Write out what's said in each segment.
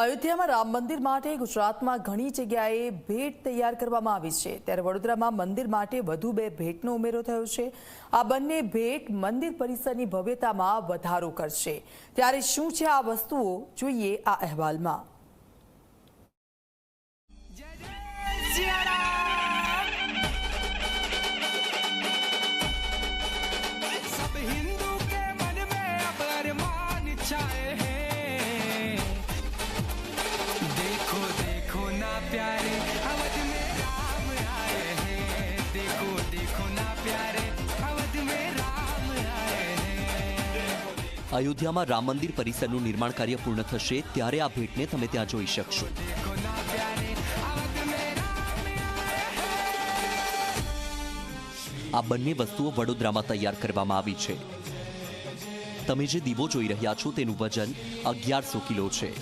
અયોધ્યામાં રામ મંદિર માટે ગુજરાતમાં ઘણી જગ્યાએ ભેટ તૈયાર કરવામાં આવી છે. ત્યારે વડોદરામાં મંદિર માટે વધુ બે ભેટનો ઉમેરો થયો છે. આ બંને ભેટ મંદિર પરિસરની ભવ્યતામાં વધારો કરશે. ત્યારે શું છે આ વસ્તુઓ? જોઈએ આ અહેવાલમાં. અયોધ્યામાં રામ મંદિર પરિસરનું નિર્માણ કાર્ય પૂર્ણ થશે, ત્યારે આ ભેટને તમે ત્યાં જોઈ શકશો. આ બંને વસ્તુઓ વડોદરામાં તૈયાર કરવામાં આવી છે. તમે જે દીવો જોઈ રહ્યા છો તેનું વજન અગિયારસો કિલો છે.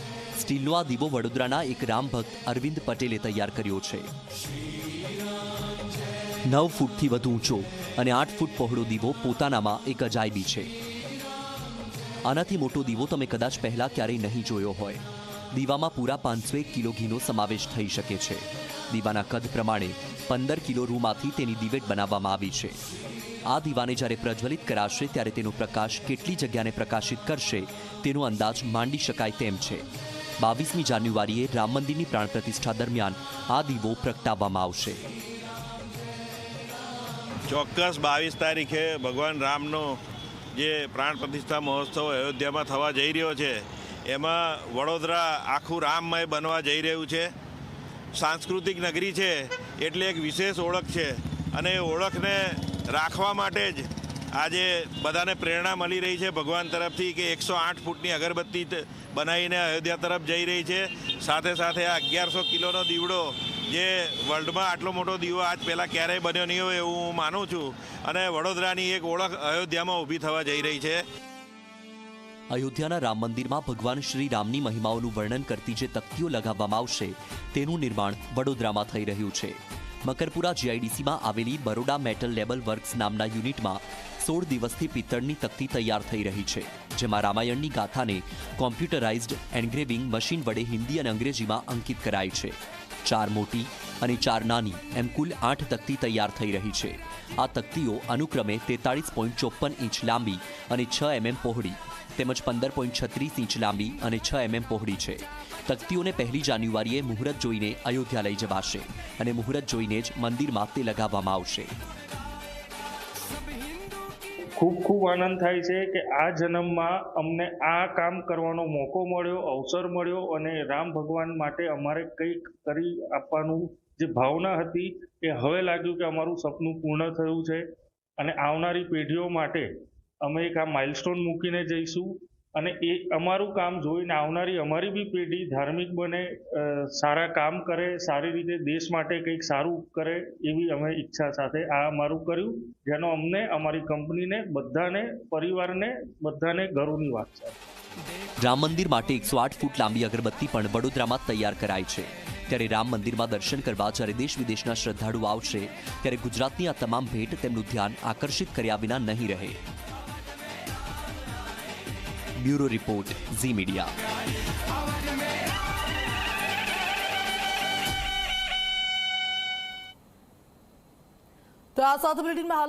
સ્ટીલનો આ દીવો વડોદરાના એક રામ ભક્ત અરવિંદ પટેલે તૈયાર કર્યો છે. નવ ફૂટથી વધુ ઊંચો અને આઠ ફૂટ પહોળો દીવો પોતાનામાં એક અજાયબી છે. આનાથી મોટો દીવો તમે કદાચ પહેલાં ક્યારેય નહીં જોયો હોય. દીવામાં પૂરા પાંચસો એક કિલો ઘીનો સમાવેશ થઈ શકે છે. દીવાના કદ પ્રમાણે પંદર કિલો રૂમાંથી તેની દિવેટ બનાવવામાં આવી છે. આ દીવાને જ્યારે પ્રજ્વલિત કરાશે ત્યારે તેનો પ્રકાશ કેટલી જગ્યાને પ્રકાશિત કરશે તેનો અંદાજ માંડી શકાય તેમ છે. બાવીસમી જાન્યુઆરીએ રામ મંદિરની પ્રાણ પ્રતિષ્ઠા દરમિયાન આ દીવો પ્રગટાવવામાં આવશે. ચોક્કસ બાવીસ તારીખે ભગવાન રામનો જે પ્રાણ પ્રતિષ્ઠા મહોત્સવ અયોધ્યામાં થવા જઈ રહ્યો છે, એમાં વડોદરા આખું રામમય બનવા જઈ રહ્યું છે. સાંસ્કૃતિક નગરી છે, એટલે એક વિશેષ ઓળખ છે. અને એ ઓળખને રાખવા માટે જ આજે બધાને પ્રેરણા મળી રહી છે ભગવાન તરફથી કે એકસો આઠ ફૂટની અગરબત્તી બનાવીને અયોધ્યા તરફ જઈ રહી છે. સાથે સાથે આ અગિયારસો કિલોનો દીવડો જે વર્લ્ડમાં આટલો મોટો દીવો આજ પહેલાં ક્યારેય બન્યો નહીં હોય એવું હું માનું છું. અને વડોદરાની એક ઓળખ અયોધ્યામાં ઊભી થવા જઈ રહી છે. અયોધ્યાના રામ મંદિરમાં ભગવાન શ્રી રામની મહિમાઓનું વર્ણન કરતી જે તકતીઓ લગાવવામાં આવશે, તેનું નિર્માણ વડોદરામાં થઈ રહ્યું છે. મકરપુરા જીઆઈડીસીમાં આવેલી બરોડા મેટલ લેબલ વર્ક્સ નામના યુનિટમાં સોળ દિવસથી પિત્તળની તકતી તૈયાર થઈ રહી છે, જેમાં રામાયણની ગાથાને કોમ્પ્યુટરાઇઝ્ડ એન્ગ્રેવિંગ મશીન વડે હિન્દી અને અંગ્રેજીમાં અંકિત કરાય છે. ચાર મોટી અને ચાર નાની એમ કુલ આઠ તકતી તૈયાર થઈ રહી છે. આ તકતીઓ અનુક્રમે તેતાળીસ પોઈન્ટ ચોપન ઇંચ લાંબી અને છ એમએમ પહોળી, તેમજ પંદર પોઈન્ટ છત્રીસ ઇંચ લાંબી અને છ એમએમ પહોળી છે. તકતીઓને પહેલી જાન્યુઆરીએ મુહૂર્ત જોઈને અયોધ્યા લઈ જવાશે અને મુહૂર્ત જોઈને જ મંદિરમાં તે લગાવવામાં આવશે. ખૂબ ખૂબ આનંદ થાય છે કે આ જન્મમાં અમને આ કામ કરવાનો મોકો મળ્યો, અવસર મળ્યો અને રામ ભગવાન માટે અમારે કંઈક કરી આપવાનું જે ભાવના હતી એ હવે લાગ્યું કે અમારું સપનું પૂર્ણ થયું છે. અને આવનારી પેઢીઓ માટે અમે એક આ માઇલસ્ટોન મૂકીને જઈશું. અને એ અમારું કામ જોઈને આવનારી અમારી બી પેઢી ધાર્મિક બને સારા કામ કરે, સારી રીતે દેશ માટે કંઈક સારું કરે એવી અમે ઈચ્છા સાથે આ અમારું કર્યું, જેનો અમને, અમારી કંપનીને, બધાને, પરિવારને, બધાને ગર્વની વાત છે. રામ મંદિર માટે એકસો આઠ ફૂટ લાંબી અગરબત્તી પણ વડોદરામાં તૈયાર કરાઈ છે. ત્યારે રામ મંદિરમાં દર્શન કરવા જ્યારે દેશ વિદેશના શ્રદ્ધાળુઓ આવશે, ત્યારે ગુજરાતની આ તમામ ભેટ તેમનું ધ્યાન આકર્ષિત કર્યા વિના નહીં રહે. બ્યુરો રિપોર્ટ ઝી મીડિયા તો આ સાથે બુલેટિનમાં હાલ